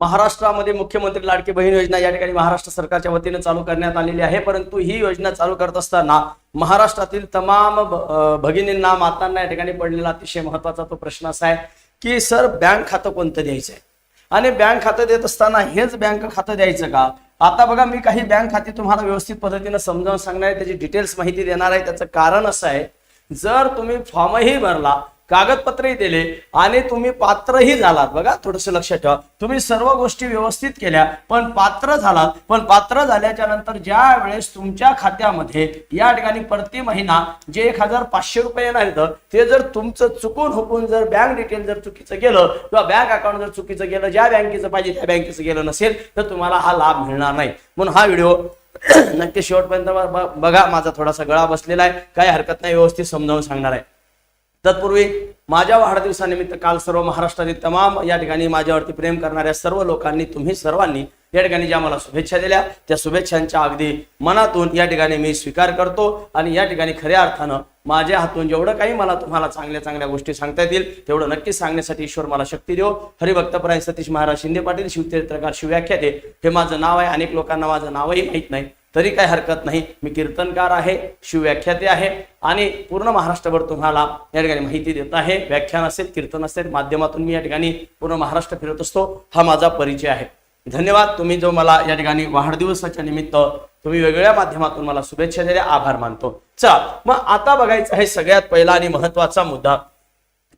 महाराष्ट्रामध्ये मुख्यमंत्री लाडकी बहीण योजना या ठिकाणी महाराष्ट्र सरकारच्या वतीने चालू करण्यात आलेली आहे. परंतु ही योजना चालू करत असताना महाराष्ट्रातील तमाम भगिनींना मातांना या ठिकाणी पडलेला अतिशय महत्त्वाचा तो प्रश्न असा आहे की सर बँक खातं कोणतं द्यायचं आहे आणि बँक खातं देत असताना हेच बँक खातं द्यायचं का? आता बघा मी काही बँक खाती तुम्हाला व्यवस्थित पद्धतीने समजावून सांगणार आहे. त्याची डिटेल्स माहिती देणार आहे. त्याचं कारण असं आहे जर तुम्ही फॉर्मही भरला कागदपत्रही दिले आणि तुम्ही पात्रही झालात. बघा थोडस लक्षात ठेवा. तुम्ही सर्व गोष्टी व्यवस्थित केल्या पण पात्र झालात. पण पात्र झाल्याच्यानंतर ज्या वेळेस तुमच्या खात्यामध्ये या ठिकाणी प्रति महिना जे एक हजार पाचशे रुपये येणार येतं ते जर तुमचं चुकून हुकून जर बँक डिटेल जर चुकीचं गेलं किंवा बँक अकाउंट जर चुकीचं गेलं ज्या बँकेचं पाहिजे त्या बँकेचं गेलं नसेल तर तुम्हाला हा लाभ मिळणार नाही. म्हणून हा व्हिडिओ नक्की शेवटपर्यंत बघा. माझा थोडासा गळा बसलेला आहे. काही हरकत नाही व्यवस्थित समजावून सांगणार आहे. तत्पूर्वी माझ्या वाढदिवसानिमित्त काल सर्व महाराष्ट्रातील तमाम या ठिकाणी माझ्यावरती प्रेम करणाऱ्या सर्व लोकांनी तुम्ही सर्वांनी या ठिकाणी ज्या मला शुभेच्छा दिल्या त्या शुभेच्छांच्या अगदी मनातून या ठिकाणी मी स्वीकार करतो आणि या ठिकाणी खऱ्या अर्थानं माझ्या हातून जेवढं काही मला तुम्हाला चांगल्या चांगल्या गोष्टी सांगता येतील तेवढं नक्कीच सांगण्यासाठी ईश्वर मला शक्ती देव. हरिभक्तपराय सतीश महाराज शिंदे पाटील शिवचरित्रकार शिवव्याख्याते हे माझं नाव आहे. अनेक लोकांना माझं नावही माहीत नाही. तरी काय हरकत नाही. मी कीर्तनकार आहे शिवव्याख्याते आहे आणि पूर्ण महाराष्ट्रभर तुम्हाला या ठिकाणी माहिती देत आहे. व्याख्यान असेल कीर्तन असेल माध्यमातून मी या ठिकाणी पूर्ण महाराष्ट्र फिरत असतो. हा माझा परिचय आहे. धन्यवाद. तुम्ही जो मला या ठिकाणी वाढदिवसाच्या निमित्त तुम्ही वेगवेगळ्या माध्यमातून मला शुभेच्छा दिल्या आभार मानतो. चला मग आता बघायचं आहे सगळ्यात पहिला आणि महत्त्वाचा मुद्दा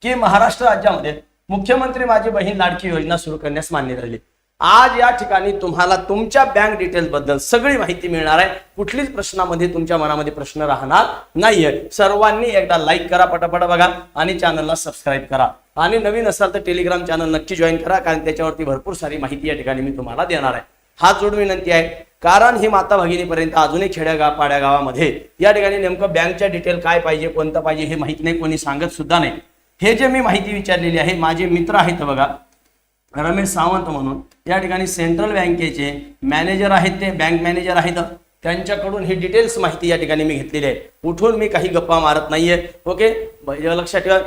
की महाराष्ट्र राज्यामध्ये मुख्यमंत्री माझी बहीण लाडकी योजना सुरू करण्यास मान्य झाली आज या ठिकाणी तुम्हाला तुमच्या बँक डिटेल्सबद्दल सगळी माहिती मिळणार आहे. कुठलीच प्रश्नामध्ये तुमच्या मनामध्ये प्रश्न राहणार नाहीये. सर्वांनी एकदा लाईक करा पटापट बघा आणि चॅनलला सबस्क्राईब करा. आणि नवीन असाल तर टेलिग्राम चॅनल नक्की जॉईन करा कारण त्याच्यावरती भरपूर सारी माहिती या ठिकाणी मी तुम्हाला देणार आहे. हा जोड विनंती आहे. कारण ही माता भगिनीपर्यंत अजूनही खेड्या पाड्या गावामध्ये या ठिकाणी नेमकं बँकच्या डिटेल काय पाहिजे कोणतं पाहिजे हे माहीत नाही कोणी सांगत सुद्धा नाही. हे जे मी माहिती विचारलेली आहे माझे मित्र आहेत बघा रमेश सावंत म्हणून. या ठिकाणी सेंट्रल बँकेचे मॅनेजर आहेत ते बँक मॅनेजर आहेत. त्यांच्याकडून ही डिटेल्स माहिती या ठिकाणी मी घेतलेली आहे. उठून मी काही गप्पा मारत नाहीये. ओके लक्षात ठेवा.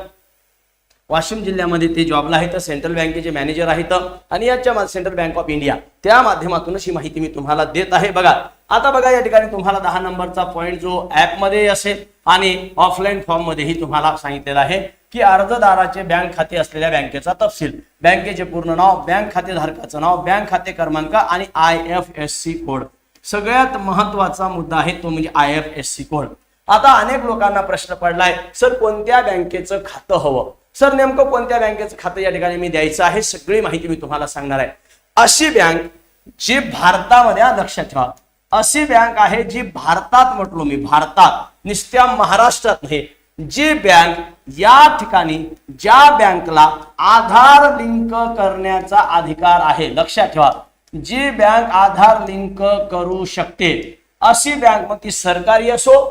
वाशिम जिल्ह्यामध्ये ते जॉबला आहेत सेंट्रल बँकेचे मॅनेजर आहेत आणि याच्या सेंट्रल बँक ऑफ इंडिया त्या माध्यमातूनच ही माहिती मी तुम्हाला देत आहे. बघा आता बघा या ठिकाणी तुम्हाला दहा नंबरचा पॉईंट जो ऍपमध्ये असेल आणि ऑफलाईन फॉर्ममध्येही तुम्हाला सांगितलेला आहे. की अर्जदाराचे बँक खाते असलेल्या बँकेचा तपशील. बँकेचे पूर्ण नाव बँक खातेधारकाचं नाव बँक खाते क्रमांक आणि I F S C code. सगळ्यात महत्त्वाचा मुद्दा आहे तो म्हणजे I F S C code. आता अनेक लोकांना प्रश्न पडलाय सर कोणत्या बँकेचं खातं हवं? सर नेमकं कोणत्या बँकेचं खातं या ठिकाणी मी द्यायचं आहे? सगळी माहिती मी तुम्हाला सांगणार आहे. अशी बँक जी भारतामध्ये लक्षात ठेवा. अशी बँक आहे जी भारतात म्हटलो मी भारतात. निस्त्या महाराष्ट्रात नाही जी बँक या ठिकाणी ज्या बँकला आधार लिंक करण्याचा अधिकार आहे लक्षात ठेवा. जी बँक आधार लिंक करू शकते अशी बँक मग ती सरकारी असो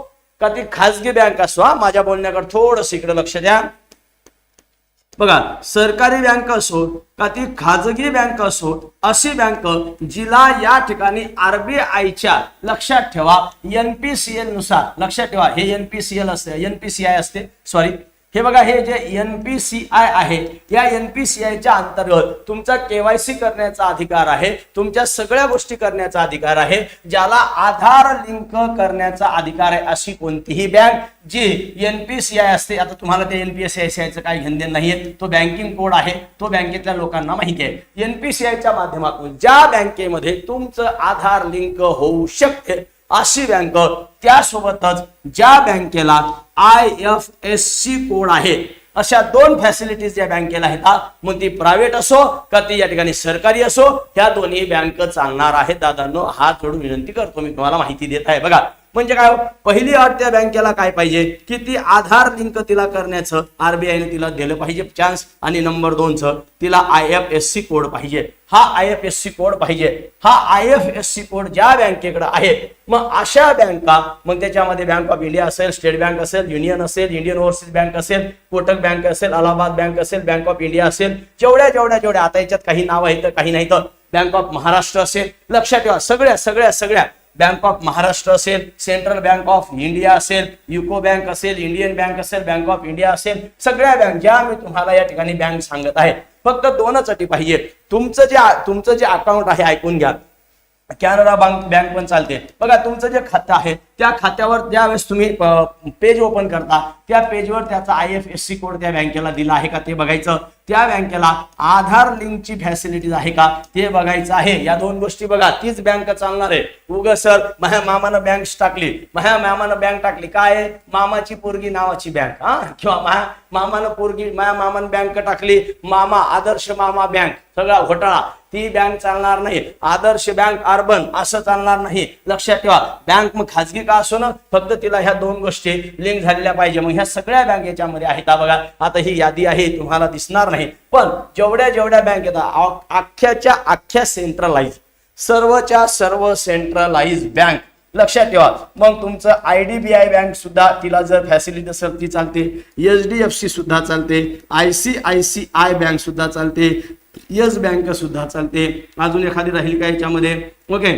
का ती खाजगी बँक असो हा माझ्या बोलण्याकडे थोडस इकडे लक्ष द्या. बघा सरकारी बँक असो का ती खाजगी बँक असो अशी बँक जिला या ठिकाणी आरबीआयच्या लक्षात ठेवा. एनपीसीएलनुसार लक्षात ठेवा. हे एनपीसीएल असते एनपीसीआय असते. सॉरी हे बघा हे जे एनपीसीआय आहे या एनपीसीआयच्या अंतर्गत तुमचा केवायसी करण्याचा अधिकार आहे तुमच्या सगळ्या गोष्टी करण्याचा अधिकार आहे ज्याला आधार लिंक करण्याचा अधिकार आहे अशी कोणतीही बँक जी एनपीसीआय असते. आता तुम्हाला ते एनपीएसआयसीआयचं काही घेणे नाहीये. तो बँकिंग कोड आहे. तो बँकेतल्या लोकांना माहिती आहे. एनपीसीआयच्या माध्यमातून ज्या बँकेमध्ये तुमचं आधार लिंक होऊ शकते अशी बँक त्यासोबतच ज्या बँकेला I F S C code आहे अशा दोन फॅसिलिटीज या बँकेला आहेत. मग ती प्रायव्हेट असो का ती या ठिकाणी सरकारी असो ह्या दोन्ही बँक चालणार आहेत. दादांनो हात जोडून विनंती करतो मी तुम्हाला माहिती देत आहे. बघा म्हणजे काय हो? पहिली अट त्या बँकेला काय पाहिजे? की ती आधार लिंक तिला करण्याचं? आरबीआयने तिला दिलं पाहिजे चान्स आणि नंबर दोनचं तिला I F S C code पाहिजे. हा I F S C code पाहिजे. हा I F S C code ज्या बँकेकडे आहे मग अशा बँका मग त्याच्यामध्ये बँक ऑफ इंडिया असेल स्टेट बँक असेल युनियन असेल इंडियन ओव्हरसीज बँक असेल कोटक बँक असेल अलाहाबाद बँक असेल बँक ऑफ इंडिया असेल जेवढ्या जेवढ्या जेवढ्या आता याच्यात काही नाव आहेत तर काही नाही तर बँक ऑफ महाराष्ट्र असेल. लक्षात ठेवा सगळ्या सगळ्या सगळ्या बँक ऑफ महाराष्ट्र असेल सेंट्रल बँक ऑफ इंडिया असेल युको बँक असेल इंडियन बँक असेल बँक ऑफ इंडिया असेल सगळ्या बँक ज्या मी तुम्हाला या ठिकाणी बँक सांगत आहे फक्त दोनच अटी पाहिजे तुमचं जे तुमचं जे अकाउंट आहे ऐकून घ्या. कॅनरा बँक बँक पण चालते. बघा तुमचं जे खातं आहे त्या खात्यावर ज्यावेळेस तुम्ही पेज ओपन करता त्या पेजवर त्याचा I F S C code त्या बँकेला दिला आहे का ते बघायचं? त्या बँकेला आधार लिंकची फॅसिलिटीज आहे का ते बघायचं आहे. या दोन गोष्टी बघा तीच बँक चालणार आहे. उग सर माझ्या मामानं बँक टाकली. माझ्या मामानं बँक टाकली. काय मामाची पोरगी नावाची बँक हा? किंवा माझ्या मामानं पोरगी माझ्या मामानं बँक टाकली मामा आदर्श मामा बँक सगळा घोटाळा. ती बँक चालणार नाही. आदर्श बँक अर्बन असं चालणार नाही. लक्षात ठेवा बँक मग खाजगी का असो ना फक्त तिला ह्या दोन गोष्टी लिंक झालेल्या पाहिजे. मग ह्या सगळ्या बँक याच्यामध्ये आहेत. बघा आता ही यादी आहे तुम्हाला दिसणार नाही. पण जेवढ्या जेवढ्या बँक येतात अख्ख्याच्या अख्ख्या सेंट्रलाइज सर्वच्या सर्व सेंट्रलाइज बँक लक्षात ठेवा. मग तुमचं I D B I bank सुद्धा तिला जर फॅसिलिटी असेल ती चालते. एच डी एफ सी सुद्धा चालते. I C I C I bank सुद्धा चालते. येस बँक सुद्धा चालते. अजून एखादी राहील का याच्यामध्ये? ओके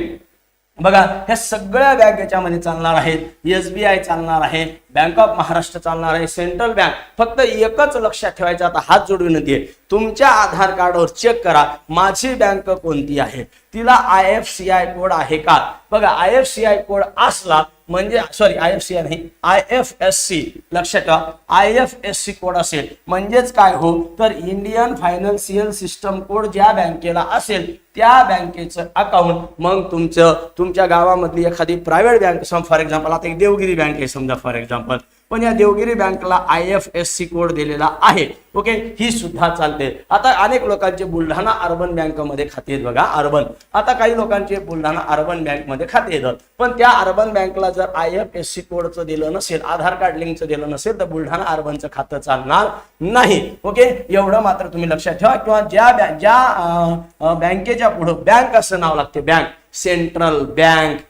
बघा ह्या सगळ्या बँक याच्यामध्ये चालणार आहेत. एस बी आय चालणार आहे. बँक ऑफ महाराष्ट्र चालणार आहे. सेंट्रल बँक फक्त एकच लक्षात ठेवायचं आता हात जोडून विनंती आहे. तुमच्या आधार कार्डवर चेक करा माझी बँक कोणती आहे? तिला I F C I code आहे का? बघा I F C I code असला म्हणजे sorry I F C I नाही आय एफ एस सी लक्षात ठेवा I F S C code असेल. म्हणजेच काय हो? तर इंडियन फायनान्शियल सिस्टम कोड ज्या बँकेला असेल त्या बँकेचं अकाउंट मग तुमचं तुमच्या गावामधली एखादी प्रायव्हेट बँक फॉर एक्झाम्पल आता एक देवगिरी बँक आहे समजा फॉर एक्झाम्पल पण या देवगिरी बँकला I F S C code दिलेला आहे. ओके ही सुद्धा चालते. आता अनेक लोकांचे बुलढाणा अर्बन बँकमध्ये खाते आहेत बघा अर्बन. आता काही लोकांचे बुलढाणा अर्बन बँकमध्ये खाते येतात पण त्या अर्बन बँकला जर आय एफ एस सी कोडचं दिलं नसेल आधार कार्ड लिंकचं दिलं नसेल तर बुलढाणा अर्बनचं खातं चालणार नाही. ओके एवढं मात्र तुम्ही लक्षात ठेवा. किंवा ज्या ज्या बँकेच्या पुढं बँक असं नाव लागते बँक. Central bank.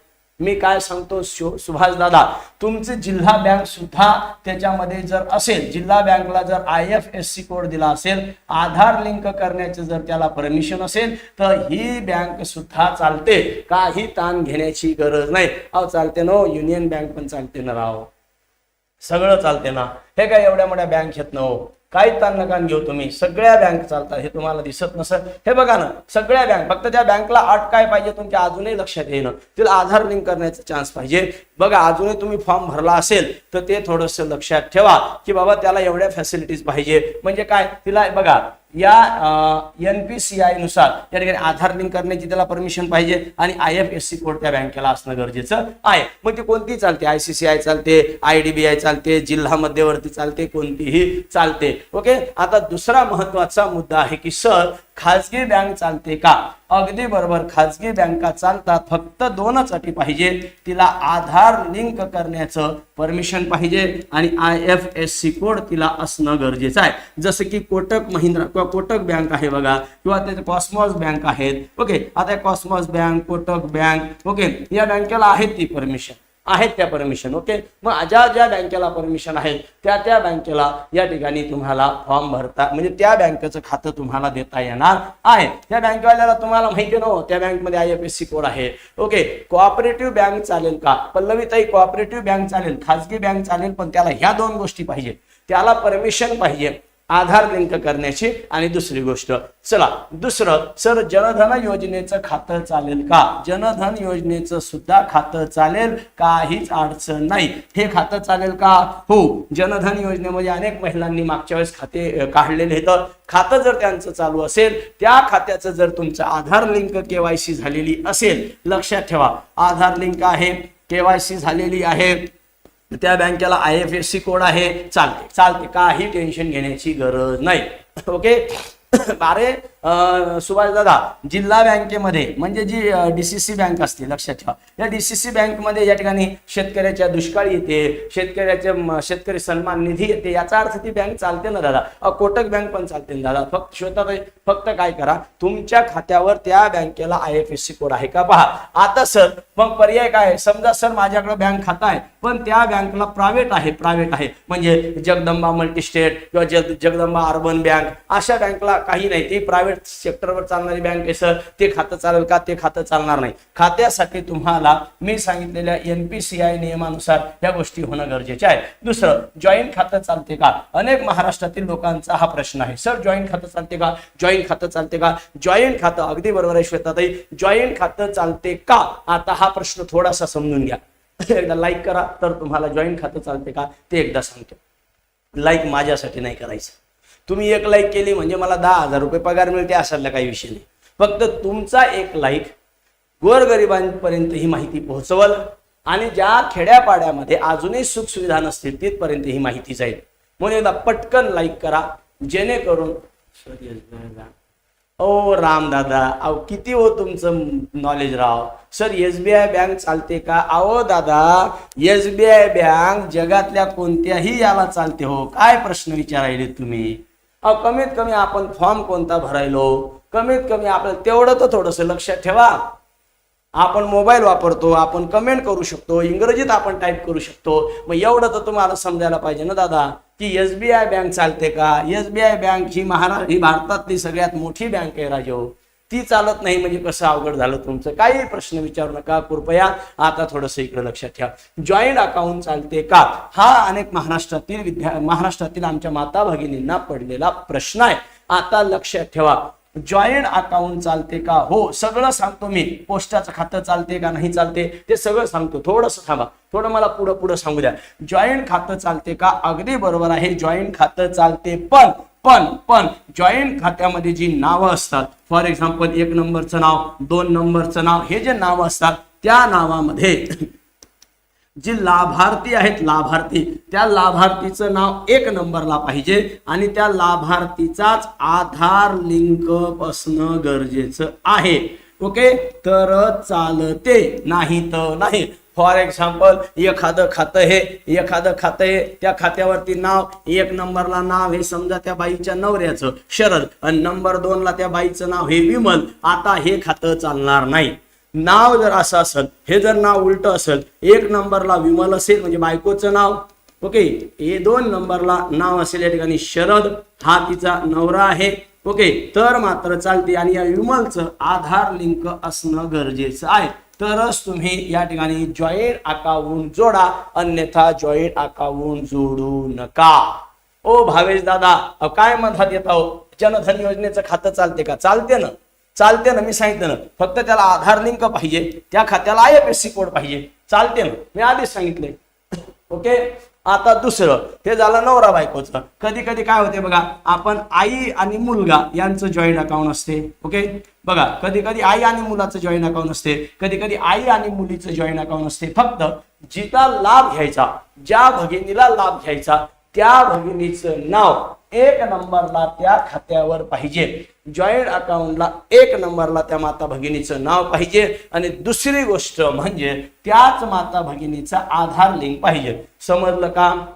मी काय सांगतो सुभाष दादा तुमचे जिल्हा बँक सुद्धा त्याच्यामध्ये जर असेल जिल्हा बँकला जर I F S C code दिला असेल आधार लिंक करण्याचे जर त्याला परमिशन असेल तर ही बँक सुद्धा चालते. काही ताण घेण्याची गरज नाही. अहो चालते ना हो, युनियन बँक पण चालते ना राव. सगळं चालते ना. हे काय एवढ्या मोठ्या बँक घेत ना हो? काही ताण नका घेऊ तुम्ही? सगळ्या बँक चालतात. हे तुम्हाला दिसत नसत हे बघा ना सगळ्या बँक फक्त त्या बँकला अट काय पाहिजे तुमच्या अजूनही लक्षात येणं तिला आधार लिंक करण्याचा चान्स पाहिजे. बघा अजूनही तुम्ही फॉर्म भरला असेल तर ते थोडंसं लक्षात ठेवा की बाबा त्याला एवढ्या फॅसिलिटीज पाहिजे. म्हणजे काय? तिला बघा या एन पी सी आयनुसार या ठिकाणी आधार लिंक करण्याची त्याला परमिशन पाहिजे आणि I F S C code त्या बँकेला असणं गरजेचं आहे. मग ती कोणती चालते. आय सी सी आय चालते आय डी बी आय चालते जिल्हा मध्यवर्ती चालते कोणतीही चालते. ओके आता दुसरा महत्त्वाचा मुद्दा आहे की सर खाजगी बँक चालते का? अगदी बरोबर खाजगी बँका चालतात. फक्त दोनच अटी पाहिजे. तिला आधार लिंक करण्याचं परमिशन पाहिजे आणि I F S C code तिला असणं गरजेचं आहे. जसं की कोटक महिंद्रा किंवा कोटक बँक आहे बघा किंवा त्याचे कॉस्मॉस बँक आहेत. ओके आता Cosmos bank Kotak bank okay या बँकेला आहेत ती परमिशन. आहेत त्या परमिशन ओके मग ज्या ज्या बँकेला परमिशन आहेत त्या त्या बँकेला या ठिकाणी तुम्हाला फॉर्म भरता म्हणजे त्या बँकेचं खातं तुम्हाला देता येणार आहे. त्या बँकवाल्याला तुम्हाला माहिती नव्ह त्या बँकमध्ये I F S C code आहे. ओके कोऑपरेटिव्ह बँक चालेल का? पल्लवीताई कोऑपरेटिव्ह बँक चालेल खाजगी बँक चालेल पण त्याला ह्या दोन गोष्टी पाहिजे त्याला परमिशन पाहिजे. आधार लिंक करण्याची. आणि दुसरी गोष्ट चला दुसरं सर जनधन योजनेचं खातं चालेल का? जनधन योजनेचं सुद्धा खातं चालेल काहीच अडचण नाही. हे खातं चालेल का? हो जनधन योजनेमध्ये अनेक महिलांनी मागच्या वेळेस खाते काढलेले होतं. खातं जर त्यांचं चालू असेल त्या खात्याचं जर तुमचं आधार लिंक केवायसी झालेली असेल लक्षात ठेवा. आधार लिंक आहे केवायसी झालेली आहे. त्या बँकेला I F S C code आहे चालते. चालते. काही टेन्शन घेण्याची गरज नाही. ओके? अरे सुभाषदादा दादा जिल्हा बँकेमध्ये म्हणजे जी डीसीसी बँक असते लक्षात ठेवा. या डीसीसी बँकमध्ये या ठिकाणी शेतकऱ्याच्या दुष्काळी येते शेतकऱ्याच्या शेतकरी सन्मान निधी येते याचा अर्थ ती बँक चालते ना दादा? कोटक बँक पण चालते ना दादा? फक्त श्वेताताई फक्त काय करा तुमच्या खात्यावर त्या बँकेला I F S C code आहे का? पहा. आता सर मग पर्याय काय समजा सर माझ्याकडे बँक खाता आहे पण त्या बँकला प्रायव्हेट आहे प्रायव्हेट आहे. म्हणजे जगदंबा मल्टीस्टेट किंवा जग जगदंबा अर्बन बँक अशा बँकला काही नाही ती प्रायव्हेट सेक्टरवर चालणारी बँक आहे सर ते खातं चालेल का? ते खातं चालणार नाही. खात्यासाठी तुम्हाला मी सांगितलेल्या एनपीसीआय नियमानुसार या गोष्टी होणं गरजेचे आहे. दुसरं जॉईंट खातं चालते का? अनेक महाराष्ट्रातील लोकांचा हा प्रश्न आहे. सर जॉईंट खातं चालते का? जॉईंट खातं चालते का? जॉईंट खातं अगदी बरोबर आहे श्वेताताई जॉईंट खातं चालते का? आता हा प्रश्न थोडासा समजून घ्या. एकदा लाईक करा तर तुम्हाला जॉईंट खातं चालते का? ते एकदा सांगतो. लाईक माझ्यासाठी नाही करायचं. तुम्ही एक लाईक केली म्हणजे मला दहा हजार रुपये पगार मिळते असायला काही विषय नाही. फक्त तुमचा एक लाईक गोरगरिबांपर्यंत ही माहिती पोहोचवल आणि ज्या खेड्यापाड्यामध्ये अजूनही सुखसुविधा नसतील तिथपर्यंत ही माहिती जाईल. म्हणून एकदा पटकन लाईक करा जेणेकरून ओ राम दादा अहो किती हो तुमचं knowledge Rao. Sir S B I bank चालते का? अहो दादा एस बी आय बँक जगातल्या कोणत्याही याला चालते हो. काय प्रश्न विचारायले तुम्ही? अहो कमीत कमी आपण फॉर्म कोणता भरायलो? कमीत कमी आपलं तेवढं तर थोडंसं लक्षात ठेवा. आपण मोबाईल वापरतो आपण कमेंट करू शकतो इंग्रजीत आपण टाईप करू शकतो. मग एवढं तर तुम्हाला समजायला पाहिजे ना दादा? की एस बी आय बँक चालते का? एस बी आय बँक ही महाराष्ट्र ही भारतातली सगळ्यात मोठी बँक आहे राजो. ती चालत नाही म्हणजे कसं अवघड झालं तुमचं? काही प्रश्न विचारू नका कृपया आता थोडंसं इकडे लक्षात ठेवा. जॉईंट अकाउंट चालते का? हा अनेक महाराष्ट्रातील विद्या महाराष्ट्रातील आमच्या माता भगिनींना पडलेला प्रश्न आहे. आता लक्षात ठेवा. जॉईंट अकाउंट चालते का? हो सगळं सांगतो मी. पोस्टाचं खातं चालते का नाही चालते ते सगळं सांगतो. थोडंसं थांबा. थोडं मला पुढं पुढं सांगू द्या. जॉईंट खातं चालते का? अगदी बरोबर आहे जॉईंट खातं चालते पण पण पण जॉईंट खात्यामध्ये जी नावं असतात फॉर एक्झाम्पल एक नंबरचं नाव दोन नंबरचं नाव हे जे नावं असतात त्या नावामध्ये जी लाभार्थी आहेत लाभार्थी त्या लाभार्थीचं नाव एक नंबरला पाहिजे आणि त्या लाभार्थीचाच आधार लिंक असणं गरजेचं आहे. ओके? तर चालते नाही तर नाही. फॉर एक्झाम्पल एखादं खातं हे एखादं खातं हे. त्या खात्यावरती नाव एक नंबरला नाव हे समजा त्या बाईच्या नवऱ्याचं शरद आणि नंबर दोनला त्या बाईचं नाव हे विमल. आता हे खातं चालणार नाही. नाव जर असं असेल हे जर नाव उलट असेल एक नंबरला विमल असेल म्हणजे बायकोचं नाव ओके? हे दोन नंबरला नाव असेल या ठिकाणी शरद हा तिचा नवरा आहे ओके? तर मात्र चालते. आणि या विमलचं आधार लिंक असणं गरजेचं आहे. तरच तुम्ही या ठिकाणी जॉईंट अकाउंट जोडा अन्यथा जॉईंट अकाउंट जोडू नका. ओ भावेश दादा काय म्हणतात येत आहो? जनधन योजनेचं खातं चालते का? चालते ना. चालते ना मी सांगितलं ना. फक्त त्याला आधार लिंक पाहिजे त्या खात्याला I F S C code पाहिजे. चालते ना. मी आधीच सांगितले ओके? आता दुसरं हे झालं नवरा बायकोचं. कधी कधी काय होते बघा आपण आई आणि मुलगा यांचं जॉईंट अकाउंट असते ओके बघा कधी कधी आई आणि मुलाचं जॉईंट अकाउंट असते कधी कधी आई आणि मुलीचं जॉईंट अकाउंट असते. फक्त जिचा लाभ घ्यायचा ज्या भगिनीला लाभ घ्यायचा त्या भगिनीचं नाव एक नंबरला त्या खात्यावर पाहिजे. जॉईंट अकाउंटला एक नंबरला त्या माता भगिनीचं नाव पाहिजे. आणि दुसरी गोष्ट म्हणजे त्याच माता भगिनीचा आधार लिंक पाहिजे. समजलं का?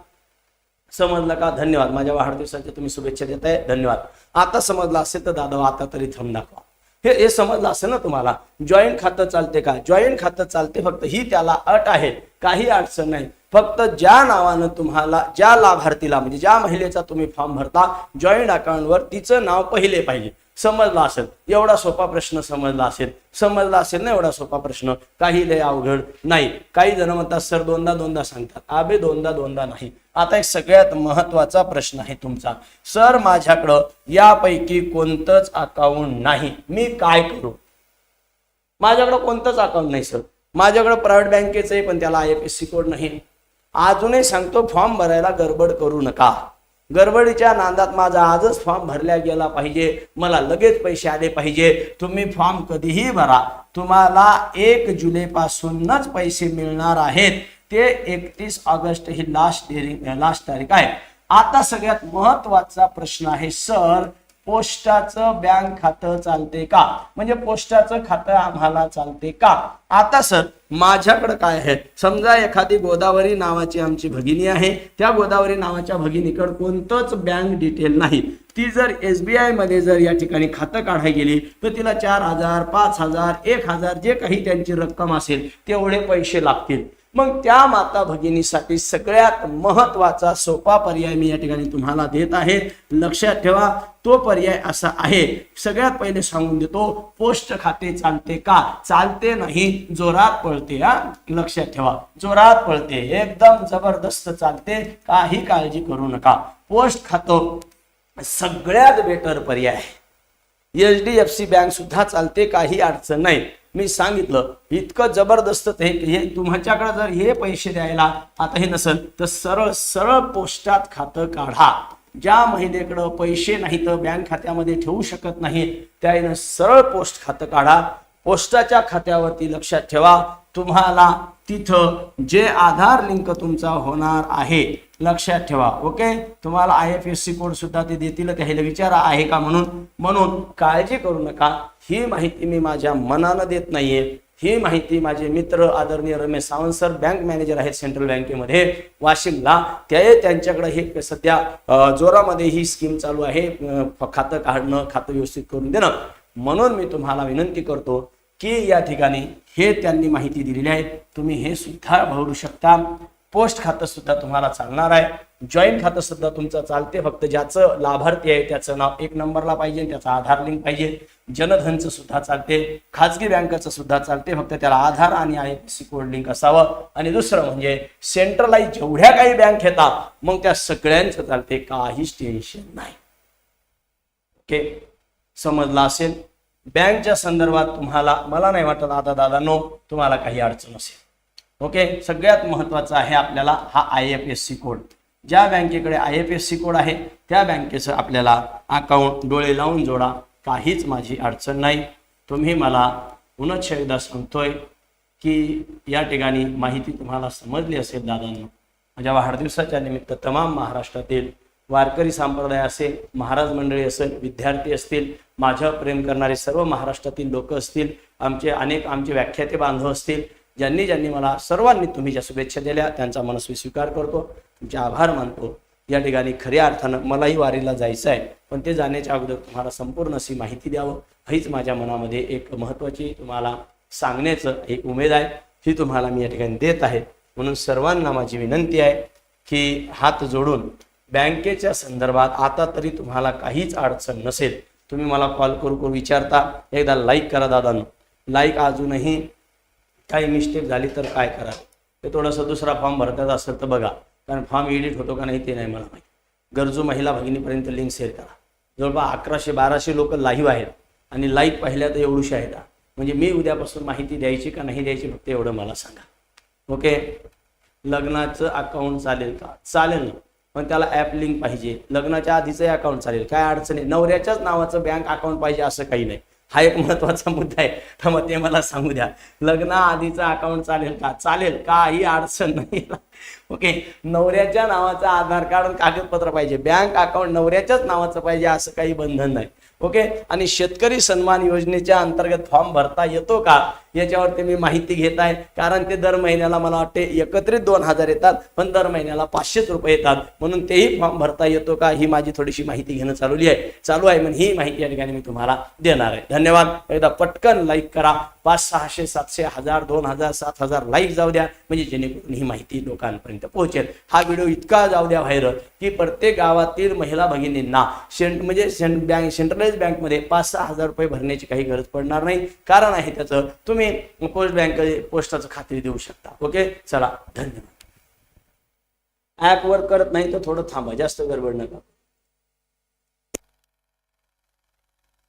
समजलं का? धन्यवाद. माझ्या वाढदिवसाच्या तुम्ही शुभेच्छा देत आहे धन्यवाद. आता समजलं असेल तर दादा आता तरी थम दाखवा. हे हे समजलं असेल ना तुम्हाला? जॉईंट खातं चालते का? जॉईंट खातं चालते फक्त ही त्याला अट आहे. काही अडचण नाही. फक्त ज्या नावानं तुम्हाला ज्या लाभार्थीला म्हणजे ज्या महिलेचा तुम्ही फॉर्म भरता जॉईंट अकाउंटवर तिचं नाव पहिले पाहिजे. समजला असेल. एवढा सोपा प्रश्न समजला असेल. समजला असेल ना एवढा सोपा प्रश्न? काही लय अवघड नाही. काही जण म्हणतात सर दोनदा दोनदा सांगतात. आबे दोनदा दोनदा नाही. आता एक सगळ्यात महत्त्वाचा प्रश्न आहे तुमचा. सर माझ्याकडं यापैकी कोणतंच अकाउंट नाही. मी काय करू? माझ्याकडं कोणतंच अकाउंट नाही सर. माझ्याकडं प्रायव्हेट बँकेचं आहे पण त्याला I F S C code नाही. अजूनही सांगतो फॉर्म भरायला गडबड करू नका. गडबडीच्या नांदात माझा आजच फॉर्म भरला गेला पाहिजे. मला लगेच पैसे आले पाहिजे. तुम्ही फॉर्म कधीही भरा. तुम्हाला एक जुलैपासूनच पैसे मिळणार आहेत. ते एकतीस ऑगस्ट ही लास्ट लास्ट तारीख आहे. आता सगळ्यात महत्त्वाचा प्रश्न आहे सर पोस्टाचं बँक खातं चालते का? म्हणजे पोस्टाचं खातं आम्हाला चालते का? आता सर माझ्याकडे काय आहे? समजा एखादी गोदावरी नावाची आमची भगिनी आहे. त्या गोदावरी नावाच्या भगिनीकडे कोणतंच बँक डिटेल नाही. ती जर एस बी आयमध्ये जर या ठिकाणी खातं काढायला गेली तर तिला चार हजार पाच हजार एक हजार जे काही त्यांची रक्कम असेल तेवढे पैसे लागतील. मग त्या माता भगिनीसाठी सगळ्यात महत्त्वाचा सोपा पर्याय मी या ठिकाणी तुम्हाला देत आहे. लक्षात ठेवा तो पर्याय असा आहे. सगळ्यात पहिले सांगून देतो पोस्ट खाते चालते का? चालते नाही जोरात पळते हा? लक्षात ठेवा. जोरात पळते एकदम जबरदस्त चालते काही काळजी करू नका. पोस्ट खातं सगळ्यात बेटर पर्याय. H D F C bank सुद्धा चालते काही अडचण नाही. मी सांगितलं इतकं जबरदस्त ते हे तुमच्याकडे जर हे पैसे द्यायला आता हे नसेल तर सरळ सरळ पोस्टात खातं काढा. ज्या महिलेकडं पैसे नाही तर बँक खात्यामध्ये ठेवू शकत नाही त्याने सरळ पोस्ट खातं काढा. पोस्टाच्या खात्यावरती लक्षात ठेवा तुम्हाला तिथं जे आधार लिंक तुमचा होणार आहे लक्षात ठेवा ओके? तुम्हाला I F S C code सुद्धा ते देतील त्याला विचारा आहे का म्हणून? म्हणून काळजी करू नका. ही माहिती मी माझ्या मनानं देत नाहीये. ही माहिती माझे मित्र आदरणीय Ramesh Sawant sir bank manager आहेत सेंट्रल बँकेमध्ये वाशिमला. ते त्यांच्याकडे हे सध्या जोरामध्ये ही स्कीम चालू आहे. खातं काढणं खातं व्यवस्थित करून देणं. म्हणून मी तुम्हाला विनंती करतो की या ठिकाणी हे त्यांनी माहिती दिलेली आहे. तुम्ही हे सुद्धा भरू शकता. पोस्ट खातं सुद्धा तुम्हाला चालणार आहे. जॉईंट खातं सुद्धा तुमचं चालते. फक्त ज्याचं लाभार्थी आहे त्याचं नाव एक नंबरला पाहिजे त्याचा आधार लिंक पाहिजे. जनधनचं सुद्धा चालते खाजगी बँकेचं सुद्धा चालते फक्त त्याला आधार आणि I F C code link असावं. आणि दुसरं म्हणजे सेंट्रलाइज जेवढ्या काही बँक येतात मग त्या सगळ्यांचं चालते काहीच टेन्शन नाही. ओके समजला असेल? बँकच्या संदर्भात तुम्हाला मला नाही वाटत आता दादांनो तुम्हाला काही अडचण असेल. ओके सगळ्यात महत्वाचं आहे आपल्याला हा I F S C code ज्या बँकेकडे I F S C code आहे त्या बँकेचं आपल्याला अकाउंट डोळे लावून जोडा. काहीच माझी अडचण नाही. तुम्ही मला पुनश्च एकदा सांगतोय की या ठिकाणी माहिती तुम्हाला समजली असेल दादांना. माझ्या म्हणजे वाढदिवसाच्या निमित्त तमाम महाराष्ट्रातील वारकरी संप्रदाय असेल महाराज मंडळी असेल विद्यार्थी असतील माझ्यावर प्रेम करणारे सर्व महाराष्ट्रातील लोक असतील आमचे अनेक आमचे व्याख्याते बांधव असतील ज्यांनी ज्यांनी मला सर्वांनी तुम्ही ज्या शुभेच्छा दिल्या त्यांचा मनस्वी स्वीकार करतो. तुमचे आभार मानतो. या ठिकाणी खऱ्या अर्थानं मलाही वारीला जायचं आहे. पण ते जाण्याच्या अगोदर तुम्हाला संपूर्ण अशी माहिती द्यावं. हीच माझ्या मनामध्ये एक महत्त्वाची तुम्हाला सांगण्याचं एक उमेद आहे. ही तुम्हाला मी या ठिकाणी देत आहे. म्हणून सर्वांना माझी विनंती आहे की हात जोडून बँकेच्या संदर्भात आता तरी तुम्हाला काहीच अडचण नसेल तुम्ही मला कॉल करू करू विचारता एकदा लाईक करा दादांनो. लाईक अजूनही काही मिस्टेक झाली तर काय करा? ते थोडंसं दुसरा फॉर्म भरताच असेल तर बघा. कारण फॉर्म एडिट होतो का नाही ते नाही मला माहिती. गरजू महिला भगिनीपर्यंत लिंक शेअर करा. जवळपास अकराशे बाराशे लोक लाईव्ह आहेत आणि लाईक पाहिल्या तर एवढूशे आहेत. म्हणजे मी उद्यापासून माहिती द्यायची का नाही द्यायची फक्त एवढं मला सांगा. ओके लग्नाचं अकाउंट चालेल का? चालेल ना. पण त्याला ॲप लिंक पाहिजे. लग्नाच्या आधीचंही अकाउंट चालेल. काय अडचण आहे नवऱ्याच्याच नावाचं बँक अकाउंट पाहिजे असं काही नाही. हा एक महत्त्वाचा मुद्दा आहे. तर मग ते मला सांगू द्या. लग्नाआधीचा अकाउंट चालेल का? चालेल. काही अडचण नाही. ओके नवऱ्याच्या नावाचं आधार कार्ड आणि कागदपत्र पाहिजे. बँक अकाउंट नवऱ्याच्याच नावाचं पाहिजे असं काही बंधन नाही. ओके आणि शेतकरी सन्मान योजनेच्या अंतर्गत फॉर्म भरता येतो का? याच्यावरती मी माहिती घेत आहे. कारण ते दर महिन्याला मला वाटते एकत्रित दोन हजार येतात पण दर महिन्याला पाचशेच रुपये येतात. म्हणून तेही फॉर्म भरता येतो का ही माझी थोडीशी माहिती घेणं चालवली आहे. चालू आहे म्हणून ही माहिती या ठिकाणी मी तुम्हाला देणार आहे. धन्यवाद. एकदा पटकन लाईक करा. पाच सहाशे सातशे हजार दोन हजार सात हजार लाईक जाऊ द्या. म्हणजे जेणेकरून ही माहिती लोकांपर्यंत पोहोचेल. हा व्हिडिओ इतका जाऊ द्या व्हायरल की प्रत्येक गावातील महिला भगिनींना सेंट म्हणजे सेंट बँक सेंट्रलाइज बँकमध्ये पाच सहा हजार रुपये भरण्याची काही गरज पडणार नाही. कारण आहे त्याचं तुम्ही तुम्ही पोस्ट बँक पोस्टाचं खात्री देऊ शकता. ओके? चला धन्यवाद. ॲपवर करत नाही तर थोडं थांबा जास्त गडबड नका